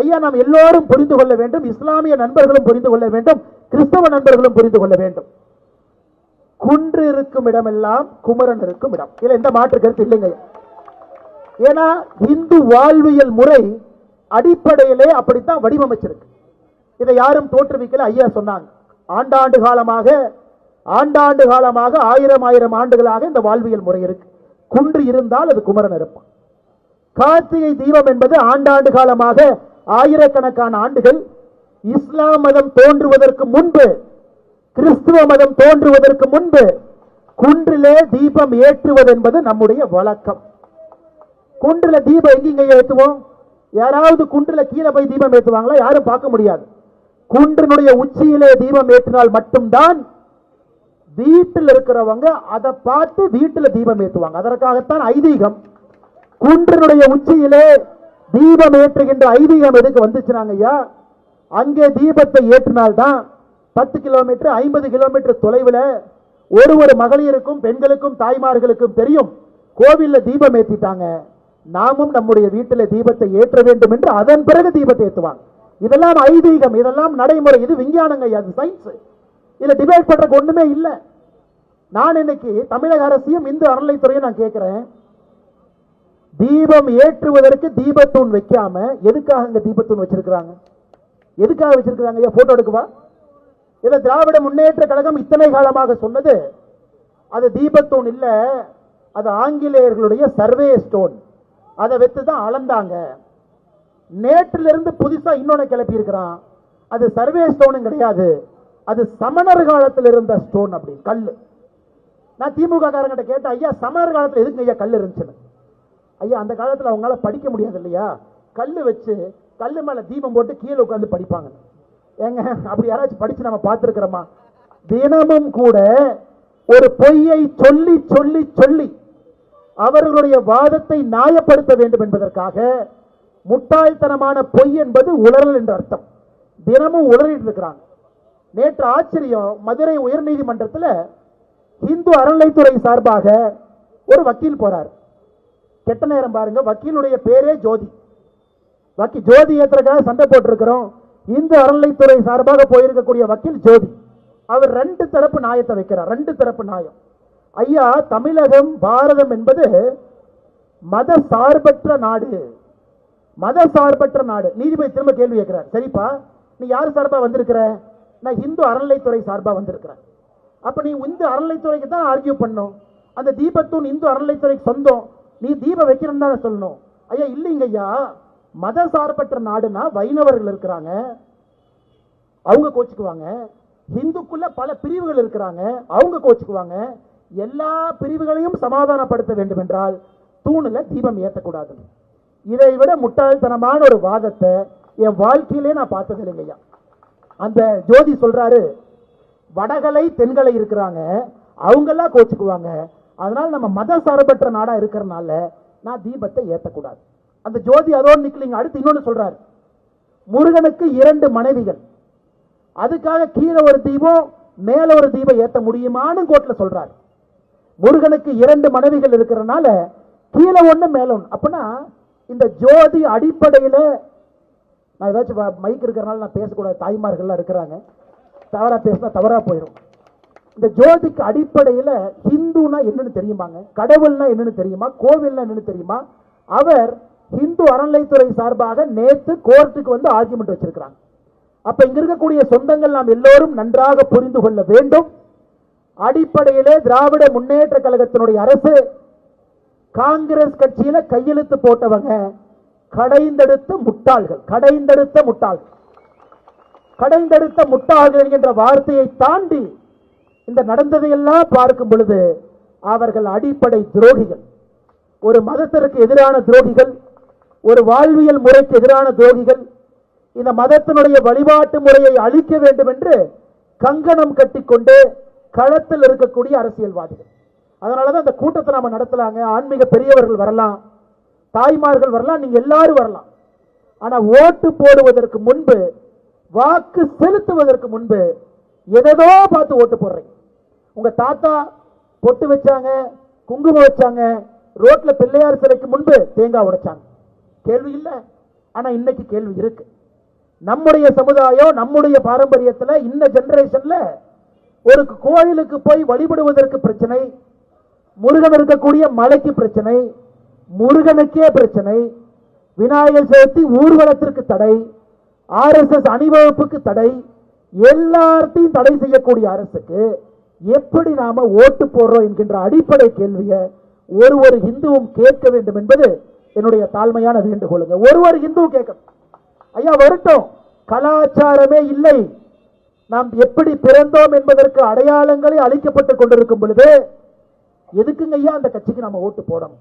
ஐயா நாம் எல்லோரும் புரிந்து கொள்ள வேண்டும். இஸ்லாமிய நண்பர்களும் புரிந்து கொள்ள வேண்டும். கிறிஸ்தவ நண்பர்களும் புரிந்து கொள்ள வேண்டும். குன்று இருக்கும் இடமெல்லாம் குமரன் இருக்கும் இடம். இல்லை எந்த மாற்று கருத்து இல்லைங்க. ஏன்னா இந்து வாழ்வியல் முறை அடிப்படையிலே அப்படித்தான் வடிவமைச்சிருக்கு. இதை யாரும் தோற்றுவிக்கல ஐயா சொன்னாங்க. ஆண்டாண்டு காலமாக ஆண்டாண்டு காலமாக ஆயிரம் ஆயிரம் ஆண்டுகளாக இந்த வாழ்வியல் முறை இருக்கு. குன்று இருந்தால் அது குமரன் இருப்பான். கார்த்திகை தீபம் என்பது ஆண்டாண்டு காலமாக ஆயிரக்கணக்கான ஆண்டுகள் இஸ்லாம் மதம் தோன்றுவதற்கு முன்பு கிறிஸ்துவ மதம் தோன்றுவதற்கு முன்பு குன்றிலே தீபம் ஏற்றுவது என்பது நம்முடைய வழக்கம். குன்றில் தீபம் எங்கீங்க ஏற்றுவோம்? யாராவது குன்றில் கீழே போய் தீபம் ஏற்றுவாங்களா? யாரும் பார்க்க முடியாது. குன்றினுடைய உச்சியிலே தீபம் ஏற்றினால் மட்டும்தான் வீட்டில் இருக்கிறவங்க அதை பார்த்து வீட்டில் தீபம் ஏற்றுவாங்க. அதற்காகத்தான் ஐதீகம். குன்றினுடைய உச்சியிலே தீபம் ஏற்றுகின்ற ஐதீகம் எதுக்கு வந்துச்சுனாங்க ஐயா அங்கே தீபத்தை ஏற்றினால்தான் பத்து கிலோமீட்டர் ஐம்பது கிலோமீட்டர் தொலைவில் ஒரு ஒரு மகளிருக்கும் பெண்களுக்கும் தாய்மார்களுக்கும் தெரியும் கோவிலில் தீபம் ஏற்றிட்டாங்க. நாமும் நம்முடைய வீட்டில் தீபத்தை ஏற்ற வேண்டும் என்று அதன் பிறகு தீபத்தை ஏற்றுவாங்க. இதெல்லாம் ஐதீகம் இதெல்லாம் நடைமுறை இது விஞ்ஞானங்க ஐயா, அது சயின்ஸ் இதில் டிபேட் பண்ணுறதுக்கு ஒன்றுமே இல்லை. நான் இன்னைக்கு தமிழக அரசையும் இந்து அறநிலைத்துறையும் நான் கேட்குறேன். தீபம் ஏற்றுவதற்கு தீபத்தூண் வைக்காம எதுக்காக இங்க தீபத்தூண் வச்சிருக்கிறாங்க? எதுக்காக வச்சிருக்கிறாங்க? ஐயா போட்டோ எடுக்குவா? இத திராவிட முன்னேற்ற கழகம் இத்தனை காலமாக சொன்னது அது தீபத்தூண் இல்ல அது ஆங்கிலேயர்களுடைய சர்வே ஸ்டோன் அதை வச்சு தான் அளந்தாங்க. நேற்றிலிருந்து புதுசாக புதுசா இன்னொன்னு கிளப்பி இருக்கிறான் அது சர்வே ஸ்டோனும் கிடையாது. அது சமணர் காலத்தில் இருந்த ஸ்டோன் அப்படி கல் நான் திமுக காரங்கிட்ட கேட்டேன் ஐயா சமணர் காலத்தில் எதுக்கு ஐயா கல் இருந்துச்சுன்னு? ஐயா அந்த காலத்தில் அவங்களால படிக்க முடியாது இல்லையா கல் வச்சு கல் மேல தீபம் போட்டு கீழே உட்காந்து படிப்பாங்க. ஏங்க அப்படி யாராச்சும் படிச்சு நம்ம பார்த்துருக்குறோமா? தினமும் கூட ஒரு பொய்யை சொல்லி சொல்லி சொல்லி அவர்களுடைய வாதத்தை நியாயப்படுத்த வேண்டும் என்பதற்காக முட்டாள்தனமான பொய் என்பது உளறல் என்ற அர்த்தம். தினமும் உளறிட்டு இருக்கிறாங்க. நேற்று ஆச்சரியம் மதுரை உயர்நீதிமன்றத்தில் இந்து அறநிலைத்துறை சார்பாக ஒரு வக்கீல் போறார். கெட்ட நேரம் பாருங்க? வக்கீலுடைய பேரே ஜோதி. வக்கீல் ஜோதி ஏத்துறதுக்காக சண்டை போட்டிருக்கிறோம். இந்து அறநிலைத்துறை சார்பாக போயிருக்கக்கூடிய வக்கீல் ஜோதி. அவர் ரெண்டு தரப்பு நியாயத்தை வைக்கிறார். ரெண்டு தரப்பு நியாயம். ஐயா தமிழகம் பாரதம் என்பது மத சார்பற்ற நாடு. மத சார்பற்ற நாடு. நீதிபதி திரும்ப கேள்வி கேட்கிறார். சரிப்பா நீ யார் சார்பா வந்திருக்கிற? நான் இந்து அறநிலைத்துறை சார்பா வந்திருக்கிறேன். அப்ப நீ இந்து அறநிலைத்துறைக்கு தான் ஆர்கியூ பண்ணும் அந்த தீபத்தூன் இந்து அறநிலைத்துறைக்கு சொந்தம். நீ தீபம் வைக்கணும் தானே சொல்லணும். ஐயா இல்லைங்க ஐயா. மத சார்பற்ற நாடுனா வைணவர்கள் இருக்கிறாங்க. அவங்க கோச்சுக்குவாங்க. இந்துக்குள்ள பல பிரிவுகள் இருக்கிறாங்க. அவங்க கோச்சுக்குவாங்க. எல்லா பிரிவுகளையும் சமாதானப்படுத்த வேண்டும் என்றால் தூணுல தீபம் ஏற்றக்கூடாது இதை விட முட்டாள்தனமான ஒரு வாதத்தை என் வாழ்க்கையிலே நான் பார்த்தது இல்லைங்கய்யா அந்த ஜோதி சொல்றாரு வடகலை தென்கலை இருக்கிறாங்க. அவங்கெல்லாம் கோச்சுக்குவாங்க. அதனால நம்ம மத சார்பற்ற நாடா இருக்கிறனால நான் தீபத்தை ஏற்றக்கூடாது அந்த ஜோதி அதோடு நிக்கலிங்க. அடுத்து இன்னொன்று சொல்றாரு. முருகனுக்கு இரண்டு மனைவிகள். அதுக்காக கீழே ஒரு தீபம் மேல ஒரு தீபம் ஏற்ற முடியுமான்னு கோர்ட்ல சொல்றாரு. முருகனுக்கு இரண்டு மனைவிகள் இருக்கிறனால கீழே ஒன்று மேல ஒன்று அப்படின்னா இந்த ஜோதி அடிப்படையில் நான் ஏதாச்சும் மைக் இருக்கிறனால நான் பேசக்கூடாது. தாய்மார்கள்லாம் இருக்கிறாங்க. தவறாக பேசினா தவறாக போயிடும் இந்த ஜோதிக்கு அடிப்படையில ஹிந்துனா என்னன்னு தெரியுமாங்க? கடவுள்னா என்னன்னு தெரியுமா? கோவில்னா என்னன்னு தெரியுமா? அவர் ஹிந்து அறநிலைத்துறை சார்பாக நேத்து கோர்ட்டுக்கு வந்து ஆர்குமெண்ட் வச்சிருக்கிறாங்க. அப்ப இங்க இருக்கக்கூடிய சொந்தங்கள் நாம் எல்லோரும் நன்றாக புரிந்து கொள்ள வேண்டும். அடிப்படையிலே திராவிட முன்னேற்ற கழகத்தினுடைய அரசு காங்கிரஸ் கட்சியில கையெழுத்து போட்டவங்க கடைந்தெடுத்த முட்டாள்கள். கடைந்தெடுத்த முட்டாள்கள். கடைந்தெடுத்த முட்டாள்கள் என்கின்ற வார்த்தையை தாண்டி இந்த நடந்ததையெல்லாம் பார்க்கும் பொழுது அவர்கள் அடிப்படை துரோகிகள். ஒரு மதத்திற்கு எதிரான துரோகிகள் ஒரு வாழ்வியல் முறைக்கு எதிரான துரோகிகள் இந்த மதத்தினுடைய வழிபாட்டு முறையை அழிக்க வேண்டும் என்று கங்கணம் கட்டிக்கொண்டு களத்தில் இருக்கக்கூடிய அரசியல்வாதிகள். அதனாலதான் அந்த கூட்டத்தை நாம நடத்தலாங்க. ஆன்மீக பெரியவர்கள் வரலாம் தாய்மார்கள் வரலாம் நீங்க எல்லாரும் வரலாம். ஆனா ஓட்டு போடுவதற்கு முன்பு வாக்கு செலுத்துவதற்கு முன்பு எதோ பார்த்து ஓட்டு போடுறீங்க. உங்க தாத்தா பொட்டு வச்சாங்க குங்குமம் வச்சாங்க ரோட்ல பிள்ளையார் சிலைக்கு முன்பு தேங்காய் உடைச்சாங்க. கேள்வி இல்ல. ஆனா இன்னைக்கு கேள்வி இருக்கு. நம்முடைய சமுதாயம் நம்முடைய பாரம்பரியத்தில் இந்த ஜெனரேஷன்ல ஒரு கோயிலுக்கு போய் வழிபடுவதற்கு பிரச்சனை முருகன் இருக்கக்கூடிய மலைக்கு பிரச்சனை முருகனுக்கே பிரச்சனை விநாயகர் சதுர்த்தி ஊர்வலத்திற்கு தடை ஆர்எஸ்எஸ் அணிவகுப்புக்கு தடை எல்லாத்தையும் தடை செய்யக்கூடிய அரசுக்கு எப்படி நாம ஓட்டு போடுறோம் என்கின்ற அடிப்படை கேள்வியை ஒரு ஒரு இந்துவும் கேட்க வேண்டும் என்பது என்னுடைய தாழ்மையான வேண்டுகோளுங்க. ஒரு ஒரு இந்து கேட்க ஐயா வரட்டும். கலாச்சாரமே இல்லை. நாம் எப்படி பிறந்தோம் என்பதற்கு அடையாளங்களே அளிக்கப்பட்டுக் கொண்டிருக்கும் பொழுது எதுக்குங்க ஐயா அந்த கட்சிக்கு நம்ம ஓட்டு போடணும்?